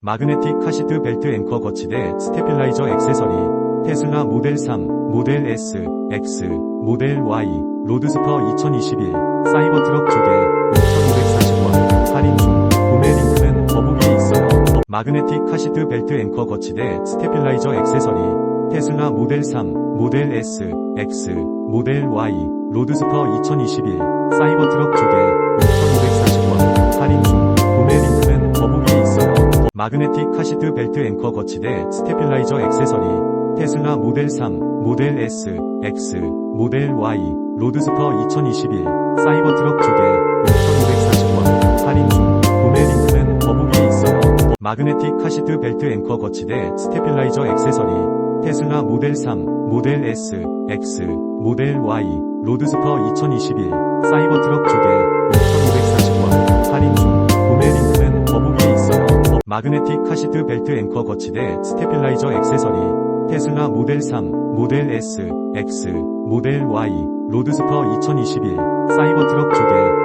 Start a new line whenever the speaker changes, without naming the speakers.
마그네틱 카시트 벨트 앵커 거치대 스테빌라이저 액세서리 테슬라 모델 3, 모델 S, X, 모델 Y, 로드스터 2021 사이버트럭 2개 6,540원 할인 중 구매 링크는 더보기에 있어요. 마그네틱 카시트 벨트 앵커 거치대 스테빌라이저 액세서리 테슬라 모델 3, 모델 S, X, 모델 Y, 로드스터 2021 사이버트럭 2개 6,540 마그네틱 카시트 벨트 앵커 거치대 스테빌라이저 액세서리 테슬라 모델 3, 모델 S, X, 모델 Y, 로드스터 2021 사이버트럭 2개 6,540원 할인 중 구매 링크는 더보기에 있어요. 마그네틱 카시트 벨트 앵커 거치대 스테빌라이저 액세서리 테슬라 모델 3, 모델 S, X, 모델 Y, 로드스터 2021 사이버트럭 마그네틱 카시트 벨트 앵커 거치대 스테빌라이저 액세서리 테슬라 모델 3, 모델 S, X, 모델 Y, 로드스터 2021 사이버트럭 2개